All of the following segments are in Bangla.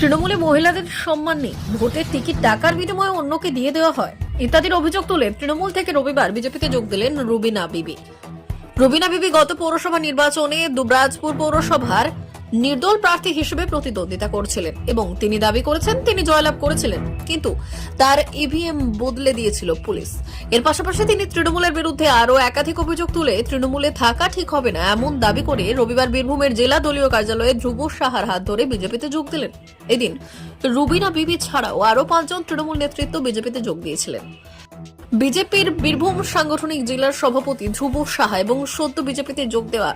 তৃণমূলে মহিলাদের সম্মান নেই। ভোটের টিকিট টাকার বিনিময়ে অন্যকে দিয়ে দেওয়া হয়। ইত্যাদির অভিযোগ তুলে তৃণমূল থেকে রবিবার বিজেপিতে যোগ দিলেন রুবিনা বিবি। রুবিনা বিবি গত পৌরসভা নির্বাচনে দুবরাজপুর পৌরসভার নির্দল প্রার্থী হিসেবে প্রতিদ্বন্দ্বিতা করছিলেন এবং তিনি দাবি করেছেন তিনি জয়লাভ করেছিলেন। কিন্তু তার ইভিএম বদলে দিয়েছিল পুলিশ। এর পাশাপাশি তিনি তৃণমূলের বিরুদ্ধে আরও একাধিক অভিযোগ তুলে তৃণমূলে থাকা ঠিক হবে না এমন দাবি করে রবিবার বীরভূমের জেলা দলীয় কার্যালয়ে ধ্রুব সাহার হাত ধরে বিজেপিতে যোগ দিলেন। এদিন রুবিনা বিবি ছাড়াও আরও পাঁচজন তৃণমূল নেতৃত্ব বিজেপিতে যোগ দিয়েছিলেন। বিজেপির বীরভূম সাংগঠনিক জেলার সভাপতি ধ্রুব সাহা এবং সদ্য বিজেপিতে যোগ দেওয়া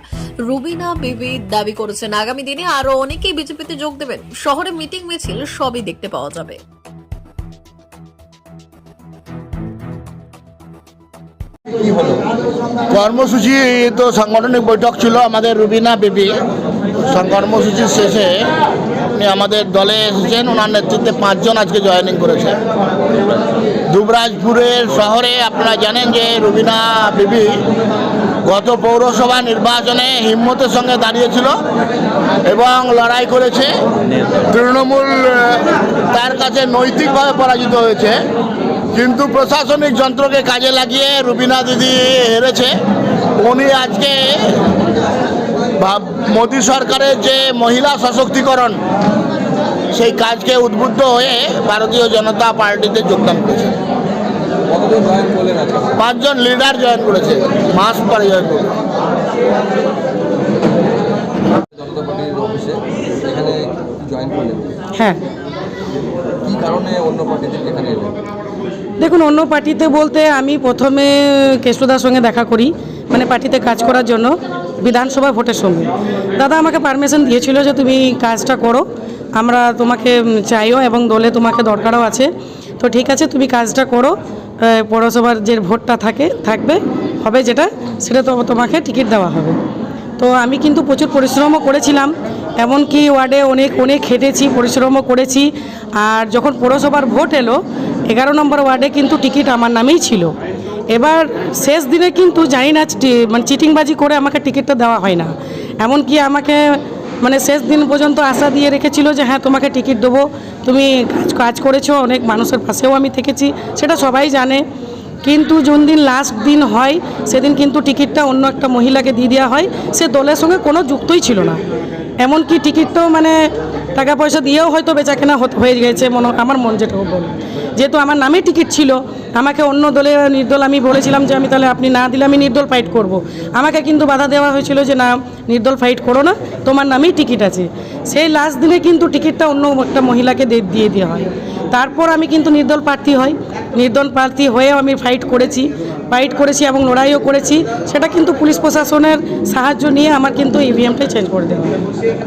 রুবিনা বিবি দাবি করেছেন। আগামী দিনে আরও অনেকেই বিজেপিতে যোগ দেবেন। শহরে মিটিং মিছিল সবই দেখতে পাওয়া যাবে। কর্মসূচি তো সাংগঠনিক বৈঠক ছিল আমাদের রুবিনা বিবি। কর্মসূচির শেষে উনি আমাদের দলে এসেছেন, ওনার নেতৃত্বে পাঁচজন আজকে জয়েনিং করেছে দুবরাজপুরের শহরে আপনারা জানেন যে রুবিনা বিবি গত পৌরসভা নির্বাচনে হিম্মতের সঙ্গে দাঁড়িয়েছিল এবং লড়াই করেছে। তৃণমূল তার কাছে নৈতিকভাবে পরাজিত হয়েছে। কিন্তু প্রশাসনিক যন্ত্রকে কাজে লাগিয়ে রুবিনা দিদি হেরেছে। উনি আজকে ভাব- মোদী সরকারের যে মহিলা সশক্তিকরণ সেই কাজকে উদ্বুদ্ধ হয়ে ভারতীয় জনতা পার্টিতে যোগদান করেছে। পাঁচজন লিডার জয়েন করেছে মাস পরে জয়েন করেছে জনতা পার্টির অফিসে এখানে জয়েন করলেন? হ্যাঁ। কি কারণে অন্য পার্টি থেকে এখানে এলেন? দেখুন অন্য পার্টিতে বলতে আমি প্রথমে কেষ্টদার সঙ্গে দেখা করি মানে পার্টিতে কাজ করার জন্য। বিধানসভা ভোটের সময় দাদা আমাকে পারমিশন দিয়েছিল যে তুমি কাজটা করো, আমরা তোমাকে চাইও এবং দলে তোমাকে দরকারও আছে। তো ঠিক আছে, তুমি কাজটা করো পৌরসভার যে ভোটটা থাকে, থাকবে, হবে যেটা, সেটা তো তোমাকে টিকিট দেওয়া হবে। তো আমি কিন্তু প্রচুর পরিশ্রমও করেছিলাম, এমনকি ওয়ার্ডে অনেক অনেক খেটেছি, পরিশ্রমও করেছি। আর যখন পৌরসভার ভোট এলো, এগারো নম্বর ওয়ার্ডে কিন্তু টিকিট আমার নামেই ছিল। এবার শেষ দিনে কিন্তু জানি না মানে চিটিংবাজি করে আমাকে টিকিটটা দেওয়া হয় না। এমনকি আমাকে মানে শেষ দিন পর্যন্ত আশা দিয়ে রেখেছিল যে হ্যাঁ তোমাকে টিকিট দেবো। তুমি কাজ কাজ করেছ, অনেক মানুষের পাশেও আমি থেকেছি, সেটা সবাই জানে। কিন্তু যোন দিন লাস্ট দিন হয়, সেদিন কিন্তু টিকিটটা অন্য একটা মহিলাকে দিয়ে দেওয়া হয়। সে দলের সঙ্গে কোনো যুক্তই ছিল না। এমনকি টিকিটটাও মানে টাকা পয়সা দিয়েও হয়তো বেচাকেনা হত- হয়ে গেছে, মনে আমার মন যেটা বলে যেহেতু আমার নামে টিকিট ছিল, আমাকে অন্য দলে, নির্দল আমি বলেছিলাম যে আমি তাহলে আপনি না দিলে আমি নির্দল ফাইট করব। আমাকে কিন্তু বাধা দেওয়া হয়েছিল যে না, নির্দল ফাইট করো না, তোমার নামেই টিকিট আছে সেই লাস্ট দিনে কিন্তু টিকিটটা অন্য একটা মহিলাকে দিয়ে দেওয়া হয় তারপর আমি কিন্তু নির্দল প্রার্থী হই। নির্দল প্রার্থী হয়েও আমি ফাইট করেছি। ফাইট করেছি এবং লড়াইও করেছি। সেটা কিন্তু পুলিশ প্রশাসনের সাহায্য নিয়ে আমার কিন্তু ইভিএমটাই চেঞ্জ করে দেওয়া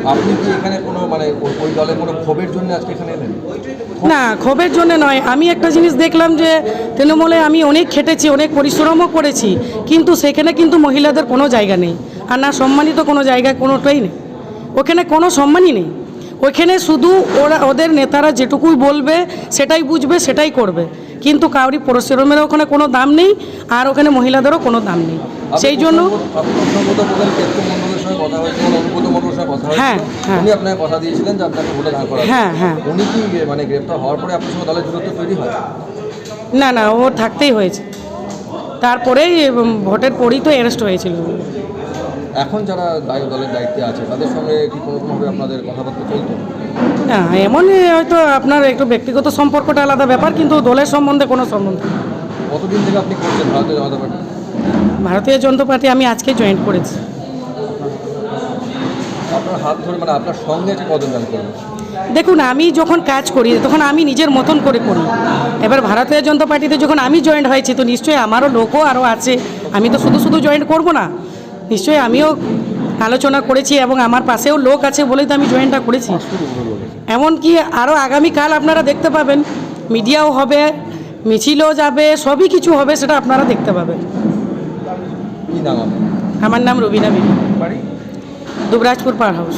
আপনি কি এখানে কোনো মানে ওই- ওই দলের কোনো ক্ষোভের জন্য আজকে এখানে এলেন? না ক্ষোভের জন্য নয়। আমি একটা জিনিস দেখলাম যে তৃণমূলে আমি অনেক খেটেছি অনেক পরিশ্রমও করেছি কিন্তু সেখানে কিন্তু মহিলাদের কোনো জায়গা নেই। আর না সম্মানিত কোনো জায়গা কোনোটাই নেই। ওখানে কোনো সম্মানই নেই। ওইখানে শুধু ওরা ওদের নেতারা যেটুকুই বলবে সেটাই বুঝবে সেটাই করবে। কিন্তু কাউরি পরিশ্রমের ওখানে কোনো দাম নেই আর ওখানে মহিলাদেরও কোনো দাম নেই। সেই জন্য হ্যাঁ, হ্যাঁ। হ্যাঁ, হ্যাঁ। হয়? না না ও থাকতেই হয়েছে। তারপরেই ভোটের পরেই তো অ্যারেস্ট হয়েছিল। এখন যারা দায়ী দলের দায়িত্বে আছে তাদের সঙ্গে কি কোনো রকমভাবে আপনাদের কথাবার্তা চলতো? না এমনই হয়তো আপনার একটু ব্যক্তিগত সম্পর্কটা আলাদা ব্যাপার কিন্তু দলের সম্বন্ধে কোনো সম্বন্ধ কতদিন থেকে আপনি করছেন ভারতীয় জনতা পার্টি? ভারতীয় জনতা পার্টি আমি আজকে জয়েন করেছি। আপনার হাত ধরে মানে আপনার সঙ্গে করবেন? দেখুন আমি যখন কাজ করি তখন আমি নিজের মতন করে করি। এবার ভারতীয় জনতা পার্টিতে যখন আমি জয়েন হয়েছি তো নিশ্চয়ই আমারও লোকও আরও আছে। আমি তো শুধু শুধু জয়েন করব না। নিশ্চয়ই আমিও আলোচনা করেছি এবং আমার পাশেও লোক আছে বলেই তো আমি জয়েনটা করেছি। এমনকি আরও আগামীকাল আপনারা দেখতে পাবেন মিডিয়াও হবে মিছিলও যাবে সবই কিছু হবে সেটা আপনারা দেখতে পাবেন। আমার নাম রবিনা বিবি। Dubrajpur power house.